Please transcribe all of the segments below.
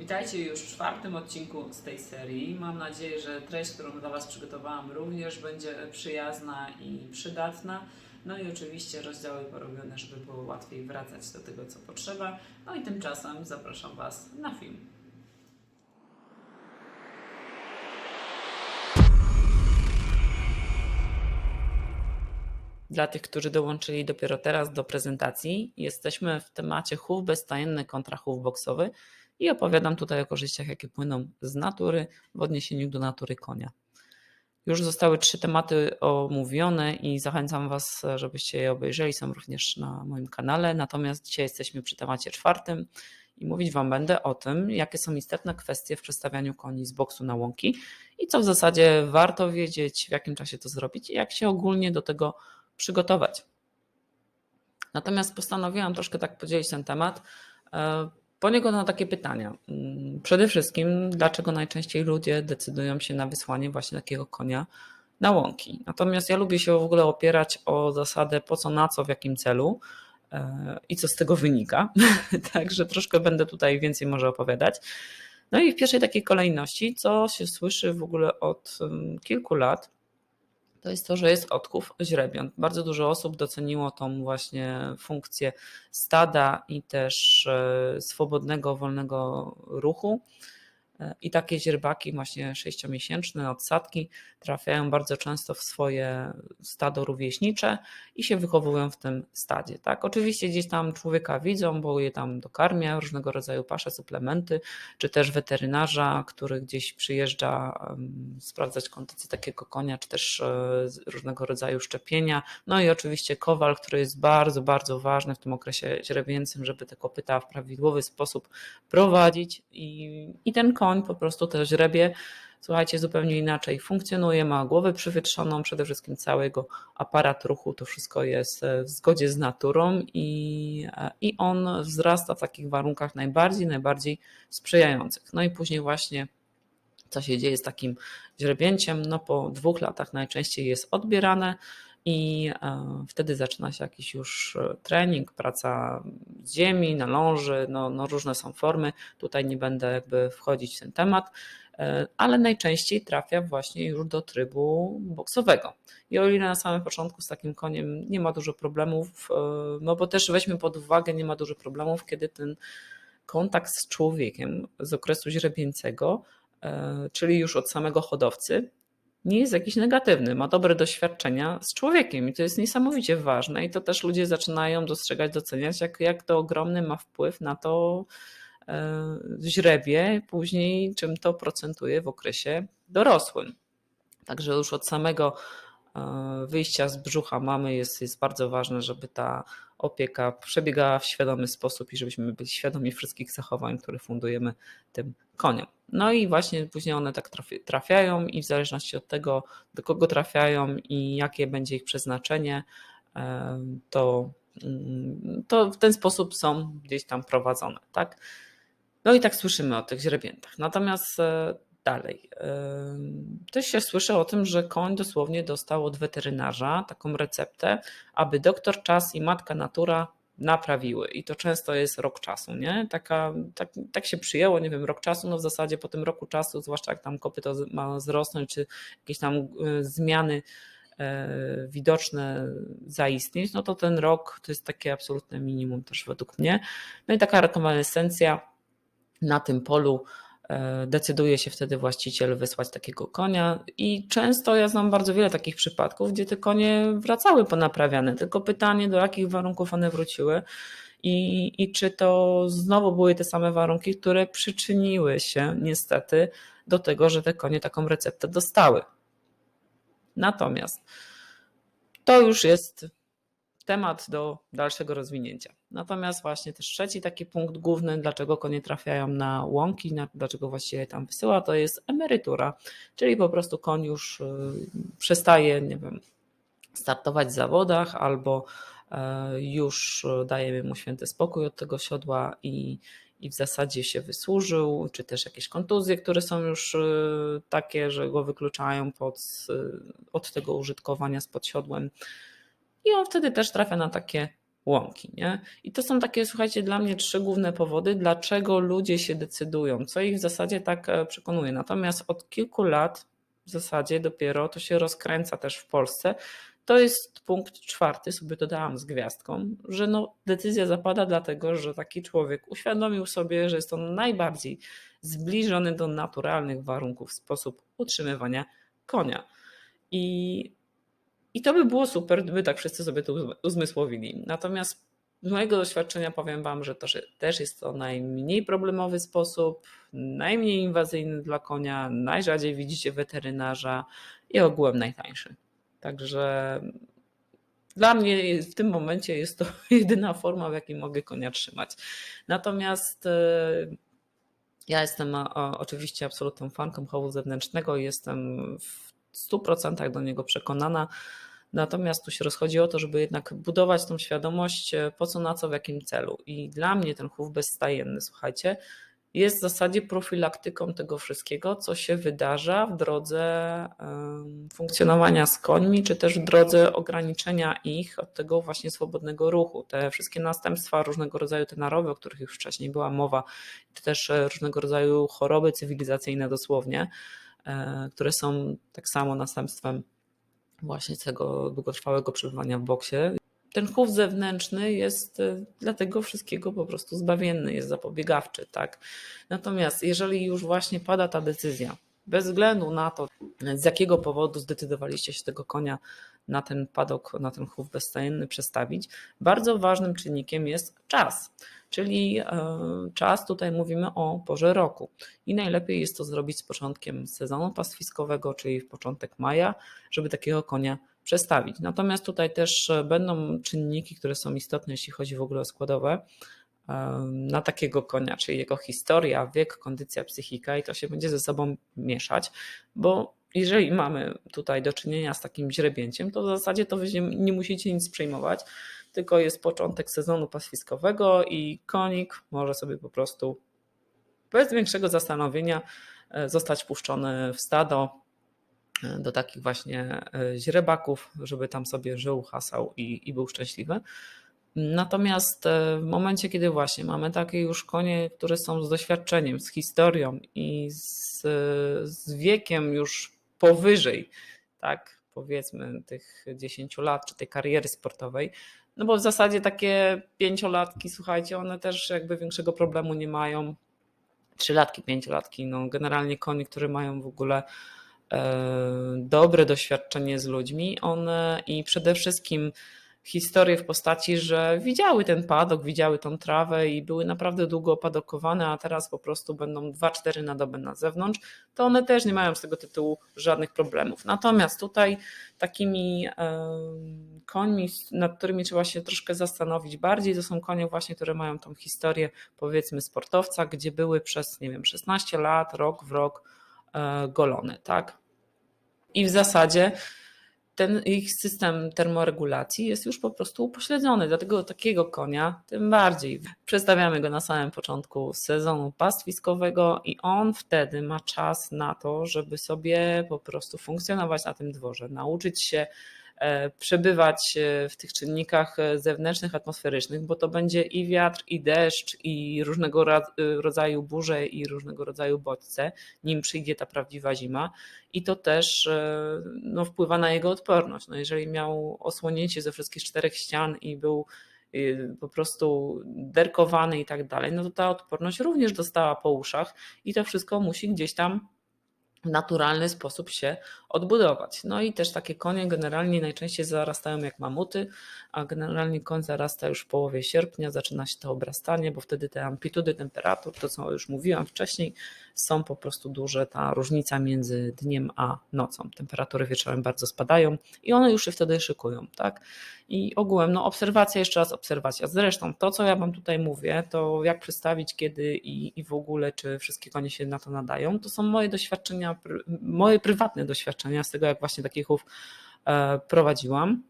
Witajcie już w czwartym odcinku z tej serii. Mam nadzieję, że treść, którą dla Was przygotowałam, również będzie przyjazna i przydatna. No i oczywiście rozdziały porobione, żeby było łatwiej wracać do tego, co potrzeba. No i tymczasem zapraszam Was na film. Dla tych, którzy dołączyli dopiero teraz do prezentacji, jesteśmy w temacie chów bezstajenny kontra chów boksowy i opowiadam tutaj o korzyściach, jakie płyną z natury w odniesieniu do natury konia. Już zostały trzy tematy omówione i zachęcam Was, żebyście je obejrzeli. Są również na moim kanale. Natomiast dzisiaj jesteśmy przy temacie czwartym i mówić Wam będę o tym, jakie są istotne kwestie w przestawianiu koni z boksu na łąki i co w zasadzie warto wiedzieć, w jakim czasie to zrobić i jak się ogólnie do tego przygotować. Natomiast postanowiłam troszkę tak podzielić ten temat. Poniekąd na takie pytania. Mm, Przede wszystkim, dlaczego najczęściej ludzie decydują się na wysłanie właśnie takiego konia na łąki? Natomiast ja lubię się w ogóle opierać o zasadę po co, na co, w jakim celu e, i co z tego wynika. Także troszkę będę tutaj więcej może opowiadać. No i w pierwszej takiej kolejności, co się słyszy w ogóle od mm, kilku lat, to jest to, że jest odków źrebiąt. Bardzo dużo osób doceniło tą właśnie funkcję stada i też e, swobodnego, wolnego ruchu. E, I takie źrebaki, właśnie sześciomiesięczne odsadki, trafiają bardzo często w swoje stado rówieśnicze i się wychowują w tym stadzie. Tak? Oczywiście gdzieś tam człowieka widzą, bo je tam dokarmia, różnego rodzaju pasze, suplementy, czy też weterynarza, który gdzieś przyjeżdża sprawdzać kondycję takiego konia, czy też e, różnego rodzaju szczepienia. No i oczywiście kowal, który jest bardzo, bardzo ważny w tym okresie źrebięcym, żeby te kopyta w prawidłowy sposób prowadzić i, i ten koń po prostu te źrebie słuchajcie, zupełnie inaczej funkcjonuje, ma głowę przywietrzoną, przede wszystkim cały jego aparat ruchu, to wszystko jest e, w zgodzie z naturą i, e, i on wzrasta w takich warunkach najbardziej, najbardziej sprzyjających. No i później właśnie co się dzieje z takim źrebięciem, no po dwóch latach najczęściej jest odbierane i e, wtedy zaczyna się jakiś już e, trening, praca z ziemi, na ląży, no, no różne są formy, tutaj nie będę jakby wchodzić w ten temat, e, ale najczęściej trafia właśnie już do trybu boksowego. I o ile na samym początku z takim koniem nie ma dużo problemów, no bo też weźmy pod uwagę, nie ma dużo problemów, kiedy ten kontakt z człowiekiem z okresu źrebięcego, e, czyli już od samego hodowcy, nie jest jakiś negatywny, ma dobre doświadczenia z człowiekiem i to jest niesamowicie ważne i to też ludzie zaczynają dostrzegać, doceniać, jak, jak to ogromny ma wpływ na to e, źrebie, później czym to procentuje w okresie dorosłym. Także już od samego e, wyjścia z brzucha mamy jest, jest bardzo ważne, żeby ta opieka przebiegała w świadomy sposób i żebyśmy byli świadomi wszystkich zachowań, które fundujemy tym koniom. No i właśnie później one tak trafi- trafiają i w zależności od tego, do kogo trafiają i jakie będzie ich przeznaczenie, to, mm, to w ten sposób są gdzieś tam prowadzone. Tak? No i tak słyszymy o tych źrebiętach. Natomiast e, dalej. Też się słyszy o tym, że koń dosłownie dostał od weterynarza taką receptę, aby doktor czas i matka natura naprawiły. I to często jest rok czasu, nie? Taka, tak, tak się przyjęło, nie wiem, rok czasu, no w zasadzie po tym roku czasu, zwłaszcza jak tam kopyto z- ma wzrosnąć, czy jakieś tam e, zmiany e, widoczne zaistnieć, no to ten rok to jest takie absolutne minimum też według mnie. No i taka rekonwalescencja na tym polu decyduje się wtedy właściciel wysłać takiego konia i często ja znam bardzo wiele takich przypadków, gdzie te konie wracały ponaprawiane, tylko pytanie do jakich warunków one wróciły i, i czy to znowu były te same warunki, które przyczyniły się niestety do tego, że te konie taką receptę dostały. Natomiast to już jest temat do dalszego rozwinięcia. Natomiast właśnie też trzeci taki punkt główny, dlaczego konie trafiają na łąki, na, dlaczego właściwie tam wysyła, to jest emerytura, czyli po prostu koń już y, przestaje, nie wiem, startować w zawodach albo e, już dajemy mu święty spokój od tego siodła i, i w zasadzie się wysłużył, czy też jakieś kontuzje, które są już y, takie, że go wykluczają pod, y, od tego użytkowania z podsiodłem. I on wtedy też trafia na takie łąki. Nie? I to są takie, słuchajcie, dla mnie trzy główne powody, dlaczego ludzie się decydują, co ich w zasadzie tak e, przekonuje. Natomiast od kilku lat w zasadzie dopiero to się rozkręca też w Polsce. To jest punkt czwarty, sobie dodałam z gwiazdką, że no, decyzja zapada dlatego, że taki człowiek uświadomił sobie, że jest on najbardziej zbliżony do naturalnych warunków sposób utrzymywania konia. I, I to by było super, gdyby tak wszyscy sobie to uzmysłowili. Natomiast z mojego doświadczenia powiem Wam, że to że też jest to najmniej problemowy sposób, najmniej inwazyjny dla konia, najrzadziej widzicie weterynarza i ogółem najtańszy. Także dla mnie w tym momencie jest to jedyna forma, w jakiej mogę konia trzymać. Natomiast e, ja jestem oczywiście absolutną fanką chowu zewnętrznego i jestem w 100% do niego przekonana. Natomiast tu się rozchodzi o to, żeby jednak budować tą świadomość, e, po co, na co, w jakim celu. I dla mnie ten chów bezstajenny, słuchajcie, jest w zasadzie profilaktyką tego wszystkiego, co się wydarza w drodze funkcjonowania z końmi, czy też w drodze ograniczenia ich od tego właśnie swobodnego ruchu. Te wszystkie następstwa, różnego rodzaju te narowy, o których już wcześniej była mowa, czy też e, różnego rodzaju choroby cywilizacyjne dosłownie, które są tak samo następstwem właśnie tego długotrwałego przebywania w boksie ten chów zewnętrzny jest e, dla tego wszystkiego po prostu zbawienny, jest zapobiegawczy, tak. Natomiast jeżeli już właśnie pada ta decyzja, bez względu na to, z jakiego powodu zdecydowaliście się tego konia na ten padok, na ten chów bezstajenny przestawić, bardzo ważnym czynnikiem jest czas. Czyli e, czas, tutaj mówimy o porze roku. I najlepiej jest to zrobić z początkiem sezonu pastwiskowego, czyli w początek maja, żeby takiego konia przestawić. Natomiast tutaj też e, będą czynniki, które są istotne, jeśli chodzi w ogóle o składowe e, na takiego konia, czyli jego historia, wiek, kondycja, psychika i to się będzie ze sobą mieszać, bo jeżeli mamy tutaj do czynienia z takim źrebięciem, to w zasadzie to wy nie musicie nic przejmować, tylko jest początek sezonu paswiskowego i konik może sobie po prostu bez większego zastanowienia e, zostać puszczony w stado, do takich właśnie e, źrebaków, żeby tam sobie żył, hasał i, i był szczęśliwy. Natomiast e, w momencie, kiedy właśnie mamy takie już konie, które są z doświadczeniem, z historią i z, z wiekiem już powyżej, tak, powiedzmy tych 10 lat czy tej kariery sportowej, no bo w zasadzie takie pięciolatki, słuchajcie, one też jakby większego problemu nie mają. Trzylatki, pięciolatki, no generalnie konie, które mają w ogóle E, dobre doświadczenie z ludźmi, one i przede wszystkim historie w postaci, że widziały ten padok, widziały tą trawę i były naprawdę długo opadokowane, a teraz po prostu będą 2-4 na dobę na zewnątrz, to one też nie mają z tego tytułu żadnych problemów. Natomiast tutaj takimi końmi, nad którymi trzeba się troszkę zastanowić bardziej, to są konie właśnie, które mają tą historię powiedzmy sportowca, gdzie były przez, nie wiem, 16 lat, rok w rok e, golone, tak? I w zasadzie ten ich system termoregulacji jest już po prostu upośledzony. Dlatego takiego konia tym bardziej. Przedstawiamy go na samym początku sezonu pastwiskowego i on wtedy ma czas na to, żeby sobie po prostu funkcjonować na tym dworze, nauczyć się przebywać e, w tych czynnikach e, zewnętrznych, atmosferycznych, bo to będzie i wiatr, i deszcz, i różnego rodzaju burze, i różnego rodzaju bodźce, nim przyjdzie ta prawdziwa zima. I to też no, wpływa na jego odporność. No, jeżeli miał osłonięcie ze wszystkich czterech ścian i był po prostu derkowany i tak dalej, no to ta odporność również dostała po uszach i to wszystko musi gdzieś tam naturalny sposób się odbudować. No i też takie konie generalnie najczęściej zarastają jak mamuty, a generalnie koń zarasta już w połowie sierpnia, zaczyna się to obrastanie, bo wtedy te amplitudy temperatur, to co już mówiłam wcześniej, są po prostu duże, ta różnica między dniem a nocą. Temperatury wieczorem bardzo spadają i one już się wtedy szykują, tak? I ogółem, no obserwacja, jeszcze raz obserwacja. Zresztą to, co ja Wam tutaj mówię, to jak przedstawić, kiedy i, i w ogóle, czy wszystkie konie się na to nadają, to są moje doświadczenia, moje prywatne doświadczenia z tego, jak właśnie takich chów e, prowadziłam.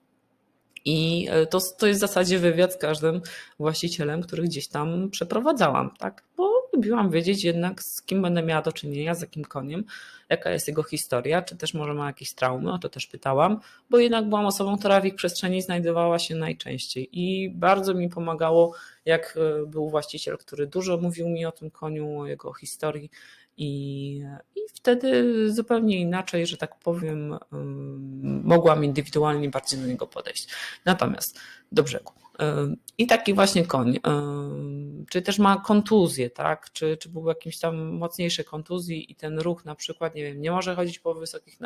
I e, to, to jest w zasadzie wywiad z każdym właścicielem, który gdzieś tam przeprowadzałam, tak? Bo lubiłam wiedzieć jednak z kim będę miała do czynienia, z jakim koniem, jaka jest jego historia, czy też może ma jakieś traumy, o to też pytałam, bo jednak byłam osobą, która w ich przestrzeni znajdowała się najczęściej i bardzo mi pomagało, jak e, był właściciel, który dużo mówił mi o tym koniu, o jego historii i, i wtedy zupełnie inaczej, że tak powiem, mogłam indywidualnie bardziej do niego podejść. Natomiast do brzegu. I taki właśnie koń, czy też ma kontuzję, tak? Czy, czy był jakimś tam mocniejszej kontuzji i ten ruch na przykład, nie wiem, nie może chodzić po wysokich,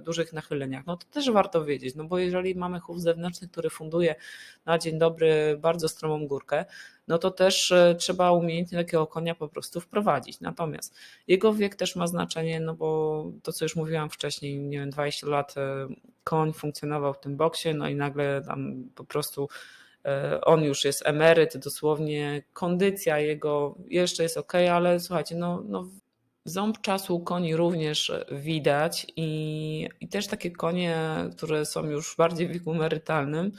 dużych nachyleniach, no to też warto wiedzieć, no bo jeżeli mamy chów zewnętrzny, który funduje na dzień dobry bardzo stromą górkę, no to też e, trzeba umiejętnie takiego konia po prostu wprowadzić. Natomiast jego wiek też ma znaczenie, no bo to, co już mówiłam wcześniej, nie wiem, 20 lat e, koń funkcjonował w tym boksie, no i nagle tam po prostu e, on już jest emeryt, dosłownie kondycja jego jeszcze jest ok, ale słuchajcie, no, no ząb czasu koni również widać i, i też takie konie, które są już bardziej w wieku emerytalnym,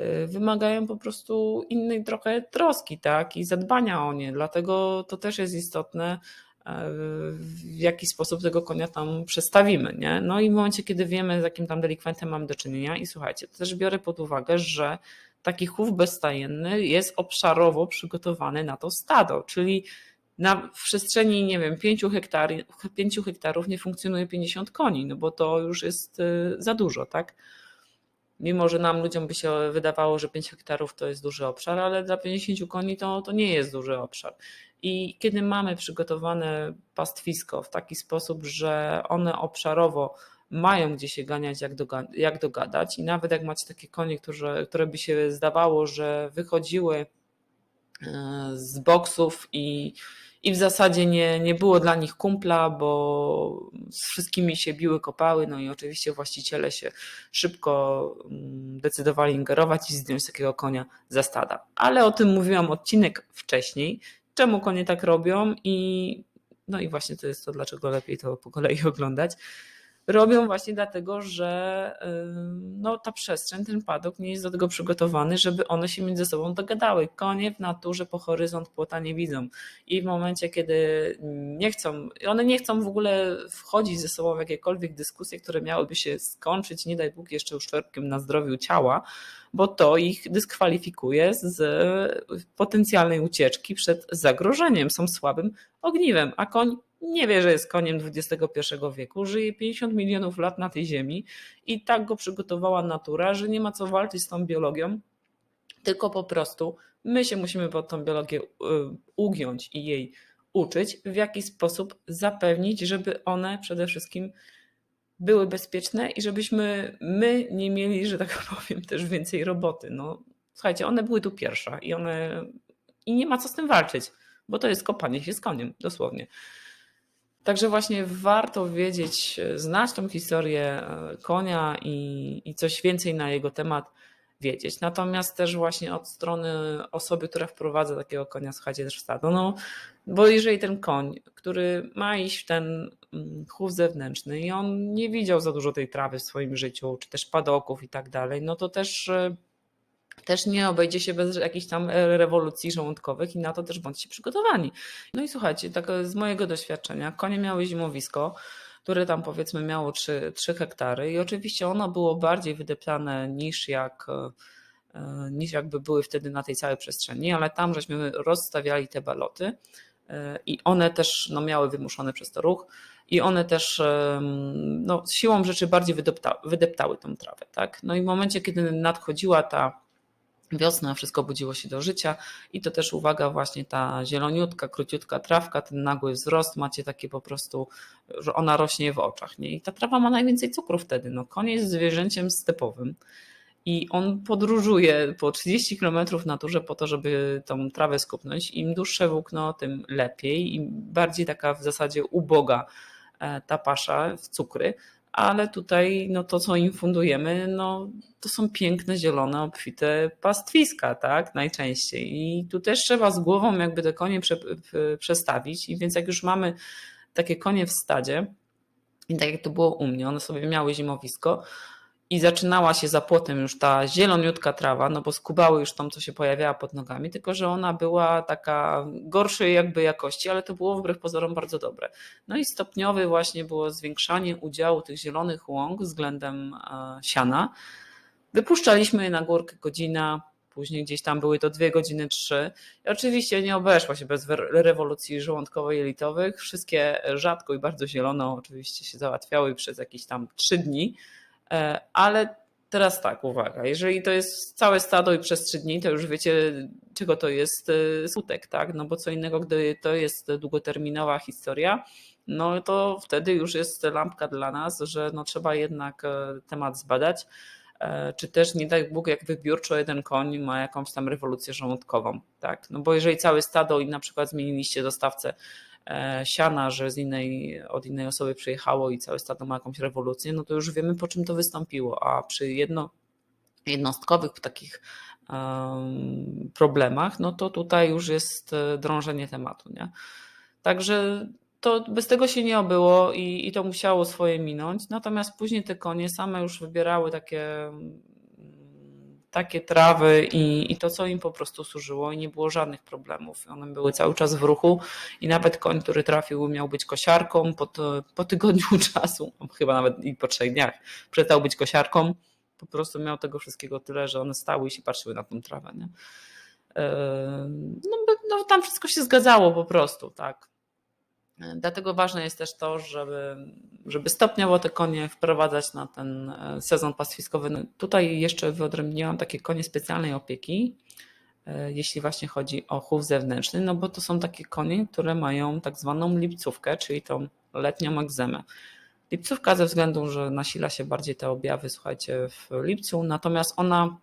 Y, wymagają po prostu innej trochę troski, tak, i zadbania o nie. Dlatego to też jest istotne, e, w jaki sposób tego konia tam przestawimy, nie? No i w momencie, kiedy wiemy, z jakim tam delikwentem mamy do czynienia i słuchajcie, też biorę pod uwagę, że taki chów bezstajenny jest obszarowo przygotowany na to stado, czyli na przestrzeni, nie wiem, 5 hektarów, 5 hektarów nie funkcjonuje 50 koni, no bo to już jest y, za dużo, tak? mimo że nam ludziom by się wydawało, że 5 hektarów to jest duży obszar, ale dla 50 koni to, to nie jest duży obszar. I kiedy mamy przygotowane pastwisko w taki sposób, że one obszarowo mają gdzie się ganiać, jak, jak dogadać, i nawet jak macie takie konie, które, które by się zdawało, że wychodziły e, z boksów i i w zasadzie nie, nie było dla nich kumpla, bo z wszystkimi się biły, kopały, no i oczywiście właściciele się szybko mm, decydowali ingerować i zdjąć takiego konia za stada. Ale o tym mówiłam odcinek wcześniej, czemu konie tak robią i no i właśnie to jest to, dlaczego lepiej to po kolei oglądać robią właśnie dlatego, że no, ta przestrzeń, ten padok nie jest do tego przygotowany, żeby one się między sobą dogadały. Konie w naturze po horyzont płota nie widzą i w momencie, kiedy nie chcą, one nie chcą w ogóle wchodzić ze sobą w jakiekolwiek dyskusje, które miałyby się skończyć, nie daj Bóg, jeszcze uszczerbkiem na zdrowiu ciała, bo to ich dyskwalifikuje z potencjalnej ucieczki przed zagrożeniem. Są słabym ogniwem, a koń nie wie, że jest koniem XXI wieku, żyje 50 milionów lat na tej ziemi i tak go przygotowała natura, że nie ma co walczyć z tą biologią, tylko po prostu my się musimy pod tą biologię y, ugiąć i jej uczyć, w jaki sposób zapewnić, żeby one przede wszystkim były bezpieczne i żebyśmy my nie mieli, że tak powiem, też więcej roboty. No, słuchajcie, one były tu pierwsze i one i nie ma co z tym walczyć, bo to jest kopanie się z koniem, dosłownie. Także właśnie warto wiedzieć, znać tą historię e, konia i, i coś więcej na jego temat wiedzieć. Natomiast też właśnie od strony osoby, która wprowadza takiego konia, słuchajcie, też stado. No, bo jeżeli ten koń, który ma iść w ten mm, chów zewnętrzny i on nie widział za dużo tej trawy w swoim życiu, czy też padoków i tak dalej, no to też e, też nie obejdzie się bez jakichś tam e, rewolucji żołądkowych i na to też bądźcie przygotowani. No i słuchajcie, tak z mojego doświadczenia, konie miały zimowisko, które tam powiedzmy miało 3, 3 hektary i oczywiście ono było bardziej wydeptane niż jak e, e, niż jakby były wtedy na tej całej przestrzeni, ale tam żeśmy rozstawiali te baloty i one też no, miały wymuszony przez to ruch i one też no, siłą rzeczy bardziej wydepta, wydeptały tą trawę. Tak? No i w momencie, kiedy nadchodziła ta wiosna, wszystko budziło się do życia i to też uwaga właśnie ta zieloniutka, króciutka trawka, ten nagły wzrost, macie takie po prostu, że ona rośnie w oczach. Nie? I ta trawa ma najwięcej cukru wtedy. No, koń jest zwierzęciem stepowym i on podróżuje po 30 km w naturze po to, żeby tą trawę skupnąć. Im dłuższe włókno, tym lepiej. Im bardziej taka w zasadzie uboga e, ta pasza w cukry, ale tutaj no to, co im fundujemy, no to są piękne, zielone, obfite pastwiska, tak, najczęściej. I tu też trzeba z głową jakby te konie prze, przestawić i więc jak już mamy takie konie w stadzie, i tak jak to było u mnie, one sobie miały zimowisko, i zaczynała się za płotem już ta zieloniutka trawa, no bo skubały już tam, co się pojawiała pod nogami, tylko że ona była taka gorszej jakby jakości, ale to było wbrew pozorom bardzo dobre. No i stopniowe właśnie było zwiększanie udziału tych zielonych łąk względem e, siana. Wypuszczaliśmy je na górkę godzina, później gdzieś tam były to dwie godziny, trzy. I oczywiście nie obeszło się bez rewolucji żołądkowo-jelitowych. Wszystkie rzadko i bardzo zielono oczywiście się załatwiały przez jakieś tam trzy dni ale teraz tak, uwaga, jeżeli to jest całe stado i przez trzy dni, to już wiecie, czego to jest e, skutek, tak? No bo co innego, gdy to jest długoterminowa historia, no to wtedy już jest lampka dla nas, że no trzeba jednak e, temat zbadać. Czy też nie daj Bóg, jak wybiórczo jeden koń ma jakąś tam rewolucję żołądkową, tak? No bo jeżeli całe stado i na przykład zmieniliście dostawcę E, siana, że z innej, od innej osoby przyjechało i całe stado ma jakąś rewolucję, no to już wiemy po czym to wystąpiło, a przy jedno, jednostkowych takich um, problemach, no to tutaj już jest e, drążenie tematu. Nie? Także to bez tego się nie obyło i, i to musiało swoje minąć. Natomiast później te konie same już wybierały takie takie trawy i, i to, co im po prostu służyło i nie było żadnych problemów. One były cały czas w ruchu i nawet koń, który trafił, miał być kosiarką po, po tygodniu czasu, chyba nawet i po trzech dniach, przestał być kosiarką. Po prostu miał tego wszystkiego tyle, że one stały i się patrzyły na tą trawę. Nie? No, no, tam wszystko się zgadzało po prostu, tak. Dlatego ważne jest też to, żeby, żeby stopniowo te konie wprowadzać na ten e, sezon pastwiskowy. No, tutaj jeszcze wyodrębniłam takie konie specjalnej opieki, e, jeśli właśnie chodzi o chów zewnętrzny, no bo to są takie konie, które mają tak zwaną lipcówkę, czyli tą letnią egzemę. Lipcówka ze względu, że nasila się bardziej te objawy, słuchajcie, w lipcu, natomiast ona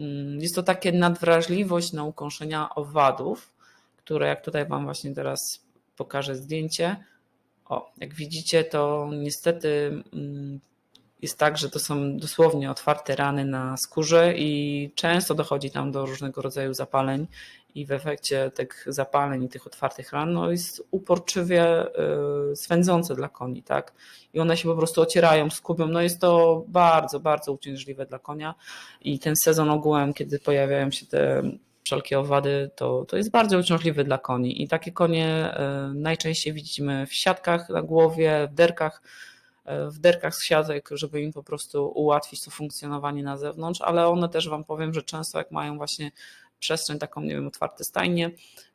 mm, jest to takie nadwrażliwość na ukąszenia owadów, które jak tutaj Wam właśnie teraz pokażę zdjęcie. O, jak widzicie, to niestety mm, jest tak, że to są dosłownie otwarte rany na skórze i często dochodzi tam do różnego rodzaju zapaleń i w efekcie tych zapaleń i tych otwartych ran no jest uporczywie y, swędzące dla koni, tak? I one się po prostu ocierają, skubią. No jest to bardzo, bardzo uciążliwe dla konia i ten sezon ogółem, kiedy pojawiają się te wszelkie owady, to, to jest bardzo uciążliwe dla koni. I takie konie e, najczęściej widzimy w siatkach na głowie, w derkach, e, w derkach z siatek, żeby im po prostu ułatwić to funkcjonowanie na zewnątrz, ale one też Wam powiem, że często jak mają właśnie przestrzeń taką, nie wiem, otwarte stajnie,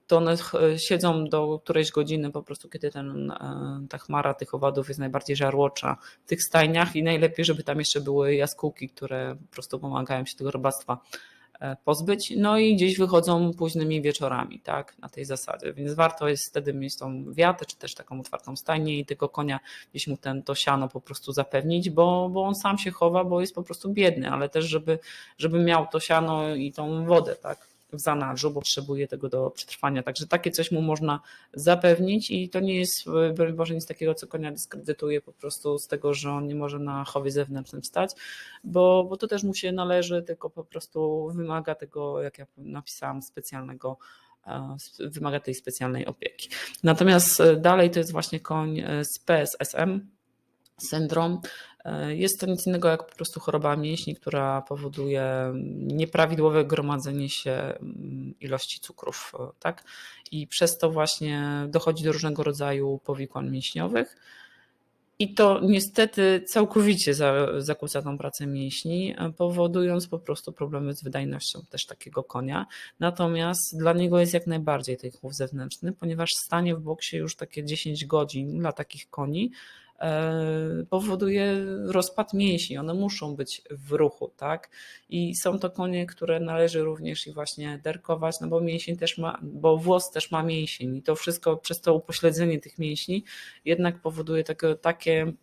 to one siedzą do którejś godziny po prostu, kiedy ten, e, ta chmara tych owadów jest najbardziej żarłocza w tych stajniach i najlepiej, żeby tam jeszcze były jaskółki, które po prostu pomagają się tego robactwa E, pozbyć. No i gdzieś wychodzą późnymi wieczorami, tak, na tej zasadzie. Więc warto jest wtedy mieć tą wiatę, czy też taką otwartą stajnię i tego konia gdzieś mu ten, to siano po prostu zapewnić, bo, bo on sam się chowa, bo jest po prostu biedny, ale też żeby, żeby miał to siano i tą wodę, tak w zanadrzu, bo potrzebuje tego do przetrwania. Także takie coś mu można zapewnić i to nie jest, broń Boże, nic takiego, co konia dyskredytuje po prostu z tego, że on nie może na chowie zewnętrznym stać, bo, bo to też mu się należy, tylko po prostu wymaga tego, jak ja napisałam, specjalnego e, wymaga tej specjalnej opieki. Natomiast e, dalej to jest właśnie koń e, z PSSM, syndrom. Jest to nic innego jak po prostu choroba mięśni, która powoduje nieprawidłowe gromadzenie się mm, ilości cukrów, e, tak? I przez to właśnie dochodzi do różnego rodzaju powikłań mięśniowych. I to niestety całkowicie zakłóca tą pracę mięśni, e, powodując po prostu problemy z wydajnością też takiego konia. Natomiast dla niego jest jak najbardziej ten chłop zewnętrzny, ponieważ stanie w boksie już takie 10 godzin dla takich koni powoduje rozpad mięśni. One muszą być w ruchu, tak? I są to konie, które należy również i właśnie derkować, no bo mięsień też ma, bo włos też ma mięsień i to wszystko przez to upośledzenie tych mięśni jednak powoduje takie, takie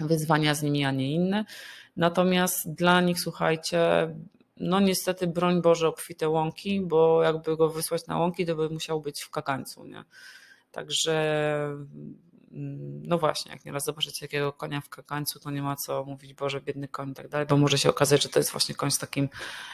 wyzwania z nimi, a nie inne. Natomiast dla nich, słuchajcie, no niestety broń Boże obfite łąki, bo jakby go wysłać na łąki, to by musiał być w kagańcu, nie? Także no właśnie, jak nieraz zobaczycie takiego konia w kagańcu, to nie ma co mówić, Boże, biedny koń i tak dalej, bo może się okazać, że to jest właśnie koń z takim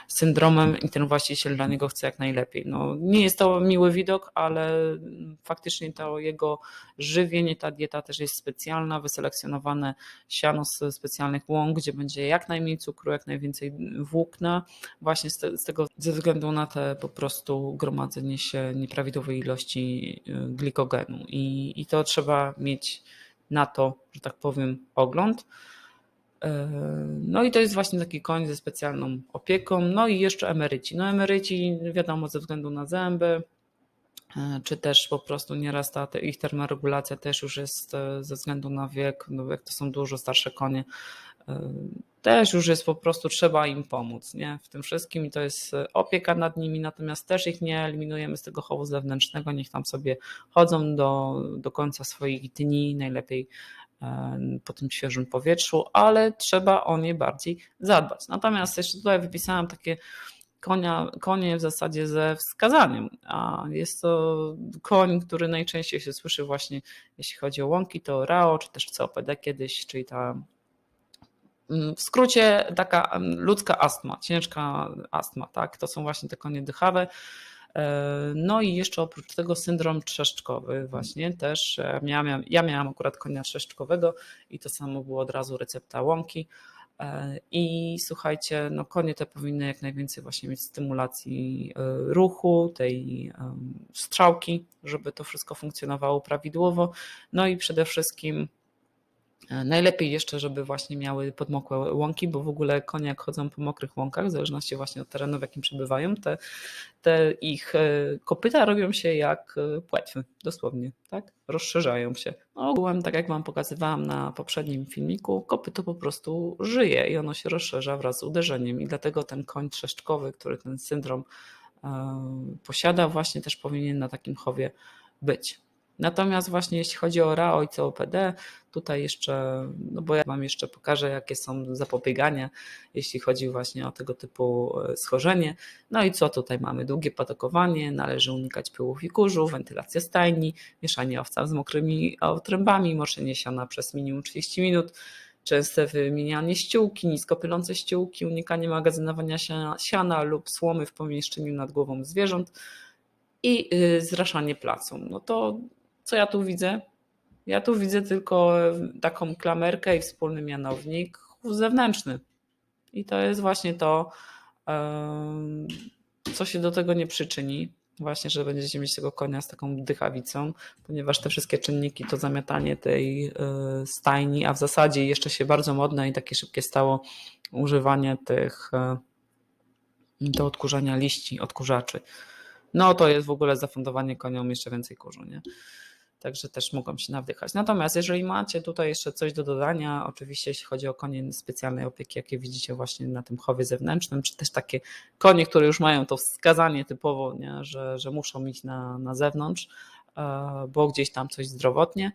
syndromem i ten właściciel dla niego chce jak najlepiej. No, nie jest to miły widok, ale mm, faktycznie to jego żywienie, ta dieta też jest specjalna, wyselekcjonowane siano z specjalnych łąk, gdzie będzie jak najmniej cukru, jak najwięcej włókna, właśnie z, te, z tego ze względu na te po prostu gromadzenie się nieprawidłowej ilości y, glikogenu. I, i to trzeba mieć na to, że tak powiem, ogląd. E, No i to jest właśnie taki koń ze specjalną opieką. No i jeszcze emeryci. No emeryci wiadomo ze względu na zęby, e, czy też po prostu nieraz ta te- ich termoregulacja też już jest e, ze względu na wiek, no jak to są dużo starsze konie, też już jest po prostu trzeba im pomóc, nie? W tym wszystkim i to jest e, opieka nad nimi, natomiast też ich nie eliminujemy z tego chowu zewnętrznego, niech tam sobie chodzą do, do końca swoich dni, najlepiej e, po tym świeżym powietrzu, ale trzeba o nie bardziej zadbać. Natomiast jeszcze tutaj wypisałam takie konia, konie w zasadzie ze wskazaniem, a jest to koń, który najczęściej się słyszy właśnie, jeśli chodzi o łąki, to RAO, czy też COPD kiedyś, czyli ta w skrócie taka mm, ludzka astma, ciężka astma, tak? To są właśnie te konie dychawe. E, No i jeszcze oprócz tego syndrom trzeszczkowy właśnie też e, miałam, ja miałam akurat konia trzeszczkowego i to samo było od razu recepta łąki. E, I słuchajcie, no konie te powinny jak najwięcej właśnie mieć stymulacji ruchu, tej strzałki, żeby to wszystko funkcjonowało prawidłowo. No i przede wszystkim Najlepiej jeszcze, żeby właśnie miały podmokłe łąki, bo w ogóle konie jak chodzą po mokrych łąkach, w zależności właśnie od terenu, w jakim przebywają, te, te ich e, kopyta robią się jak e, płetwy, dosłownie, tak? Rozszerzają się. Ogółem, tak jak Wam pokazywałam na poprzednim filmiku, kopyto po prostu żyje i ono się rozszerza wraz z uderzeniem i dlatego ten koń trzeszczkowy, który ten syndrom e, posiada, właśnie też powinien na takim chowie być. Natomiast właśnie jeśli chodzi o RAO i COPD, tutaj jeszcze, no bo ja Wam jeszcze pokażę, jakie są zapobiegania, jeśli chodzi właśnie o tego typu e, schorzenie. No i co tutaj mamy? Długie patokowanie, należy unikać pyłów i kurzu, wentylacja stajni, mieszanie owca z mokrymi otrębami, moczenie siana przez minimum 30 minut, częste wymienianie ściółki, nisko pylące ściółki, unikanie magazynowania siana, siana lub słomy w pomieszczeniu nad głową zwierząt i y, zraszanie placą. No to co ja tu widzę? Ja tu widzę tylko e, taką klamerkę i wspólny mianownik zewnętrzny. I to jest właśnie to, co się do tego nie przyczyni. Właśnie, że będziecie mieć tego konia z taką dychawicą, ponieważ te wszystkie czynniki to zamiatanie tej e, stajni, a w zasadzie jeszcze się bardzo modne i takie szybkie stało używanie tych e, do odkurzania liści, odkurzaczy. No to jest w ogóle zafundowanie koniom jeszcze więcej kurzu, nie? Także też mogą się nawdychać. Natomiast jeżeli macie tutaj jeszcze coś do dodania, oczywiście jeśli chodzi o konie specjalnej opieki, jakie widzicie właśnie na tym chowie zewnętrznym, czy też takie konie, które już mają to wskazanie typowo, nie? Że, że muszą iść na, na zewnątrz, e, bo gdzieś tam coś zdrowotnie,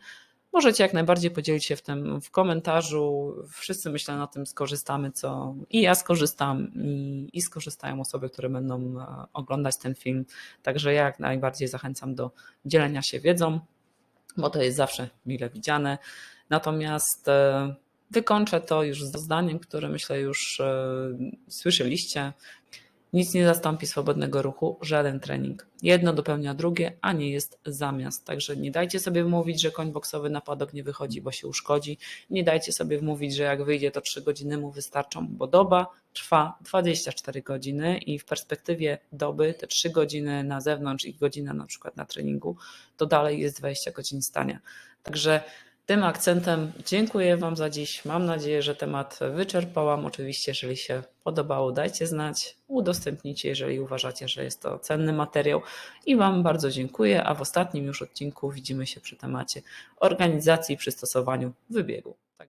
Możecie jak najbardziej podzielić się w tym w komentarzu. Wszyscy myślę na tym skorzystamy, co i ja skorzystam, i, i skorzystają osoby, które będą e, oglądać ten film. Także ja jak najbardziej zachęcam do dzielenia się wiedzą, bo to jest zawsze mile widziane. Natomiast e, wykończę to już z zdaniem, które myślę już e, słyszeliście. Nic nie zastąpi swobodnego ruchu, żaden trening. Jedno dopełnia drugie, a nie jest zamiast. Także nie dajcie sobie wmówić, że koń boksowy na padok nie wychodzi, bo się uszkodzi. Nie dajcie sobie wmówić, że jak wyjdzie, to 3 godziny mu wystarczą, bo doba trwa 24 godziny i w perspektywie doby te 3 godziny na zewnątrz i godzina na przykład na treningu, to dalej jest 20 godzin stania. Także tym akcentem dziękuję Wam za dziś. Mam nadzieję, że temat wyczerpałam. Oczywiście, jeżeli się podobało, dajcie znać, udostępnijcie, jeżeli uważacie, że jest to cenny materiał. I Wam bardzo dziękuję. A w ostatnim już odcinku widzimy się przy temacie organizacji i przystosowaniu wybiegu. Tak.